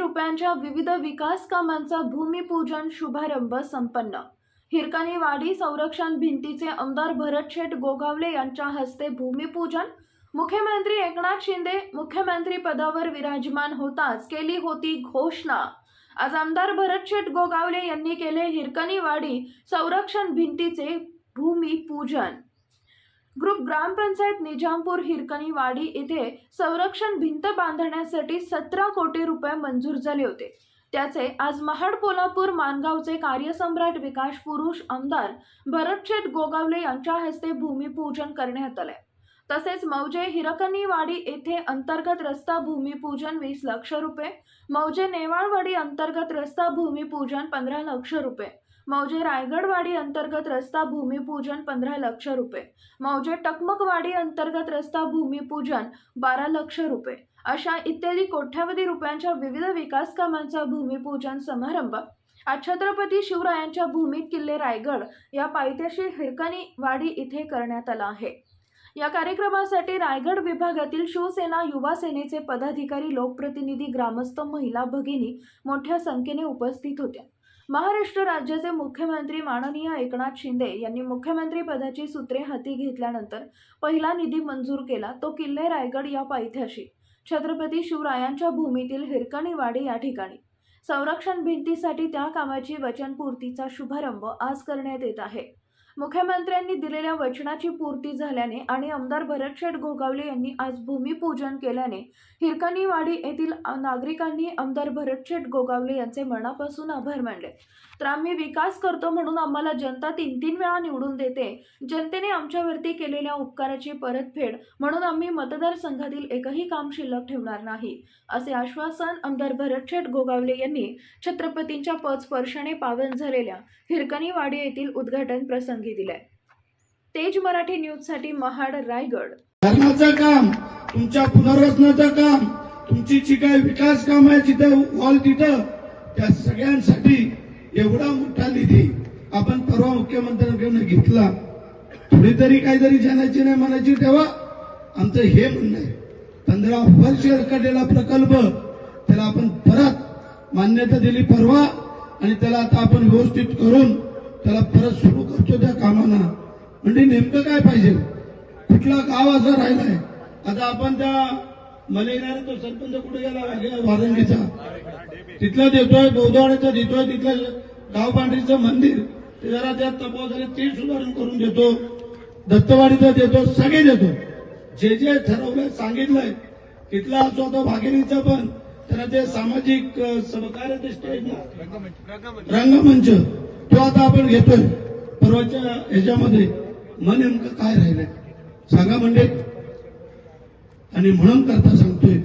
रुपयांच्या विविध विकास कामांचा भूमिपूजन शुभारंभ संपन्न. हिरकणी वाडी संरक्षण भिंतीचे आमदार भरतशेठ गोगावले यांच्या हस्ते भूमिपूजन. मुख्यमंत्री एकनाथ शिंदे मुख्यमंत्री पदावर विराजमान होताच केली होती घोषणा. आज आमदार भरतशेठ गोगावले यांनी केले हिरकणीवाडी संरक्षण भिंतीचे भूमिपूजन. ग्रुप ग्रामपंचायत निजामपूर हिरकणी वाडी येथे संरक्षण भिंत बांधण्यासाठी सतरा कोटी रुपये मंजूर झाले होते. त्याचे आज महाड पोलापूर मानगावचे कार्यसम्राट विकास पुरुष आमदार भरतशेठ गोगावले यांच्या हस्ते भूमिपूजन करण्यात आले. तसेच मौजे हिरकणीवाडी येथे अंतर्गत रस्ता भूमिपूजन वीस लक्ष रुपये मौजे नेवाळवाडी अंतर्गत रस्ता भूमिपूजन पंधरा लक्ष रुपये मौजे रायगडवाडी अंतर्गत रस्ता भूमिपूजन पंधरा लक्ष रुपये. मौजे टकमकवाडी अंतर्गत रस्ता भूमिपूजन बारा लक्ष रुपये. अशा इत्यादी कोट्यावधी रुपयांच्या विविध विकास कामांचा भूमिपूजन समारंभ. आज छत्रपती शिवरायांच्या भूमीत किल्ले रायगड या पायथ्याशी हिरकणी वाडी इथे करण्यात आला आहे. या कार्यक्रमासाठी रायगड विभागातील शिवसेना युवा सेनेचे पदाधिकारी लोकप्रतिनिधी ग्रामस्थ महिला भगिनी मोठ्या संख्येने उपस्थित होत्या. महाराष्ट्र राज्याचे मुख्यमंत्री माननीय एकनाथ शिंदे यांनी मुख्यमंत्री पदाची सूत्रे हाती घेतल्यानंतर पहिला निधी मंजूर केला तो किल्ले रायगड या पायथ्याशी. छत्रपती शिवरायांच्या भूमीतील हिरकणीवाडी या ठिकाणी. संरक्षण भिंतीसाठी त्या कामाची वचनपूर्तीचा शुभारंभ आज करण्यात येत आहे. मुख्यमंत्र्यांनी दिलेल्या वचनाची पूर्ती झाल्याने आणि आमदार भरतशेठ गोगावले यांनी आज भूमिपूजन केल्याने हिरकणीवाडी येथील नागरिकांनी आमदार भरतशेठ गोगावले यांचे मनापासून आभार मानले. तर आम्ही विकास करतो म्हणून आम्हाला जनता तीन तीन वेळा निवडून देते. जनतेने आमच्यावरती केलेल्या उपकाराची परतफेड म्हणून आम्ही मतदारसंघातील एकही काम शिल्लक ठेवणार नाही असे आश्वासन आमदार भरतशेठ गोगावले यांनी छत्रपतींच्या पद स्पर्शने पावन झालेल्या हिरकणीवाडी येथील उद्घाटन प्रसंग दिले तेज मराठी न्यूजसाठी महाड रायगड. धरणाचं काम तुमच्या पुनर्वसनाचं काम तुमची जी काही विकास काम आहे जिथे वॉल तिथं त्या सगळ्यांसाठी एवढा मोठा निधी आपण परवा मुख्यमंत्र्यांकडून घेतला. थोडी तरी काहीतरी जाण्याची नाही म्हणायची तेव्हा आमचं हे म्हणणं आहे. पंधरा वर्ष रखडलेला प्रकल्प त्याला आपण परत मान्यता दिली परवा आणि त्याला आता आपण व्यवस्थित करून त्याला परत सुरू करतो त्या कामांना म्हणजे नेमकं काय पाहिजे? कुठला गाव असं राहिलाय? आता आपण त्या मला येणारा तो सरपंच कुठे गेला? वारंगीचा. तिथलं देतोय दोदवाड्याचं देतोय तिथलं गाव पांढरीचं मंदिर. ते जरा त्यात तपोवधाने ते सुधारण करून देतो. दत्तवाडीचं देतो सगळे देतो. जे जे ठरवलंय सांगितलंय. तिथला असो तो भागिनीचं पण. त्यांना ते सामाजिक सहकार्य ते स्टेज रंगमंच. तो आता आपण घेतोय. परवाच्या ह्याच्यामध्ये मग नेमकं काय राहिलंय? सांगा म्हणजे आणि म्हणून करता सांगतोय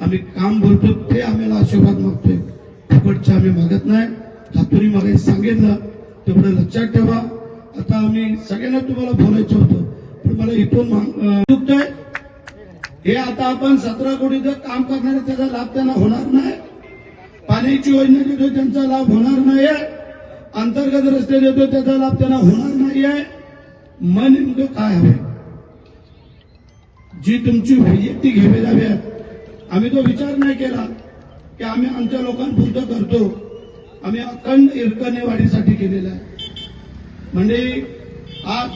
आम्ही काम बोलतो ते आम्हाला आशीर्वाद मागतोय. फुकटचे आम्ही मागत नाही. हातुरी मागे सांगितलं तेवढं लक्षात ठेवा. आता आम्ही सगळ्यांना तुम्हाला बोलायचं होतं पण मला इथून चुकतोय हे आता आपण सतरा कोटीचं काम करणार त्याचा लाभ त्यांना होणार नाही. पाण्याची योजना देतो त्यांचा लाभ होणार नाही अंतर्गत रस्ते देतो त्याचा लाभ त्यांना होणार नाहीये. मन नेमकं काय हवे जी तुमची वैयक्तिक घेवे जावे आम्ही तो विचार नाही केला की आम्ही आमच्या लोकांपुरतं करतो. आम्ही अखंड इरकणेवाडीसाठी केलेला आहे. म्हणजे आज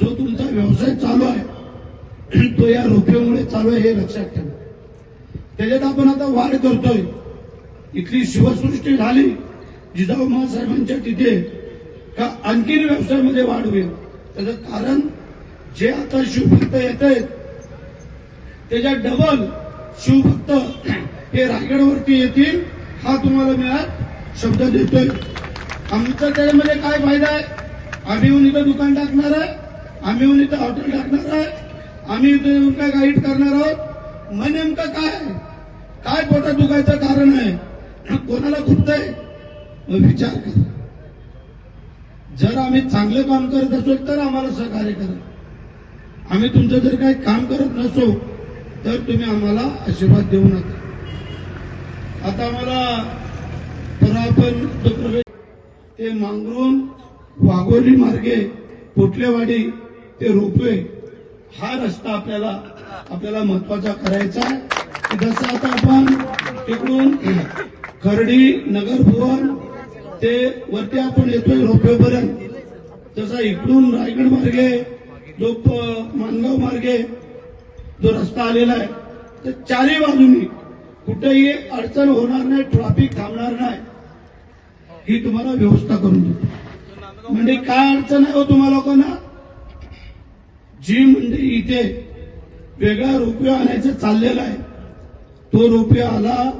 जो तुमचा व्यवसाय चालू आहे तो या रोपीमुळे चालू आहे हे लक्षात ठेवा. त्याच्यात आपण आता वाढ करतोय. इथली शिवसृष्टी झाली. जिजाऊ साहेबांच्या तिथे का आणखीन व्यवसायामध्ये वाढ होईल? त्याचं कारण जे आता शिवभक्त येत आहेत त्याच्या डबल शिवभक्त हे रायगडवरती येतील हा तुम्हाला मी आज शब्द देतोय. आमचा त्याच्यामध्ये काय फायदा आहे? आम्ही येऊन इथं दुकान टाकणार आहे आम्ही येऊन इथं हॉटेल टाकणार आहे आम्ही इथं येऊन काय गाईड करणार आहोत? मग नेमकं काय? काय पोटात दुखायचं कारण आहे? कोणाला खुपत आहे विचार करा. जर आम्ही चांगलं काम करत असो तर आम्हाला सहकार्य करा. आम्ही तुमचं जर काही काम करत नसो तर तुम्ही आम्हाला आशीर्वाद देऊ नका. आता आम्हाला आपण ते मांगरून वाघोली मार्गे पोटलेवाडी ते रोपवे हा रस्ता आपल्याला आपल्याला महत्त्वाचा करायचा आहे. जसं आता आपण तिकडून खर्डी नगर भुवन ते वरती आपण येतोय रोपेपर्यंत तसा इकडून रायगड मार्गे जो मानगाव मार्गे जो रस्ता आलेला आहे तर चारही बाजूनी कुठेही अडचण होणार नाही ट्रॅफिक थांबणार नाही. ही तुम्हाला व्यवस्था करून देतो. म्हणजे काय अडचण आहे हो तुम्हा लोकांना? जी म्हणजे इथे वेगळा रुपया आणायचं चाललेला आहे. तो रुपये आला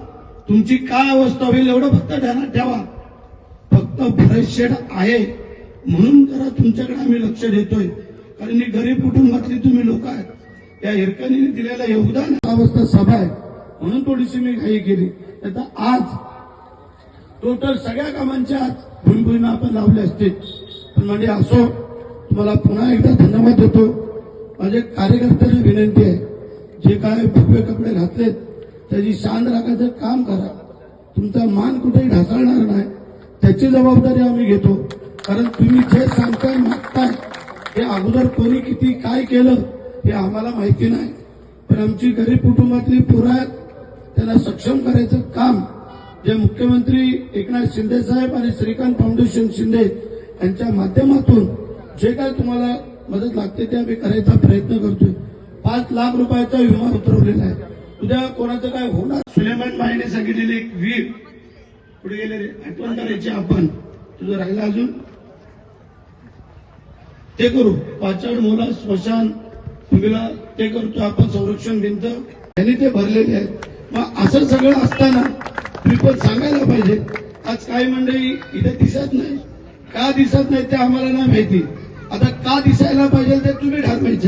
तुमची काय अवस्था होईल एवढं फक्त ध्यानात ठेवा. फक्त शेड आहे. म्हणून जरा तुमच्याकडे आम्ही लक्ष देतोय. कारण ही गरीब कुटुंबातली तुम्ही लोक आहेत. या हिरकणीने दिलेलं योगदान अवस्था सभा आहे. म्हणून थोडीशी मी घाई केली. आता आज टोटल सगळ्या कामांच्या आज भुईभुईनं आपण लावले असते. पण म्हणजे असो तुम्हाला पुन्हा एकदा धन्यवाद देतो. माझे कार्यकर्त्यांना विनंती आहे जे काय भव्य कपडे घातलेत त्याची शान राखायचं काम करा. तुमचा मान कुठेही ढासळणार नाही. त्याची जबाबदारी आम्ही घेतो. कारण तुम्ही जे सांगताय मागताय हे अगोदर कोणी किती काय केलं हे आम्हाला माहिती नाही. पण आमची गरीब कुटुंबातली पोरं आहेत त्यांना सक्षम करायचं काम जे मुख्यमंत्री एकनाथ शिंदे साहेब आणि श्रीकांत फाउंडेशन शिंदे यांच्या माध्यमातून जे काय तुम्हाला मदत लागते ते आम्ही करायचा प्रयत्न करतोय. पाच लाख रुपयाचा विमा उतरवलेला आहे. उद्या कोणाचं काय होणार? सुलेमान भाईने सांगितलेली एक वीर पुढे गेले रे. आठवण करायची आपण? तुझं राहिलं अजून? ते करू. पाचड मोला स्मशान भूमीला ते करतो आपण संरक्षण भिंत. यांनी ते भरलेले आहेत. मग असं सगळं असताना तुम्ही पण सांगायला पाहिजे. आज काही मंडळी इथे दिसत नाही? का दिसत नाही ते आम्हाला नाही माहिती. आता का दिसायला पाहिजे ते तुम्ही ठरवायचे.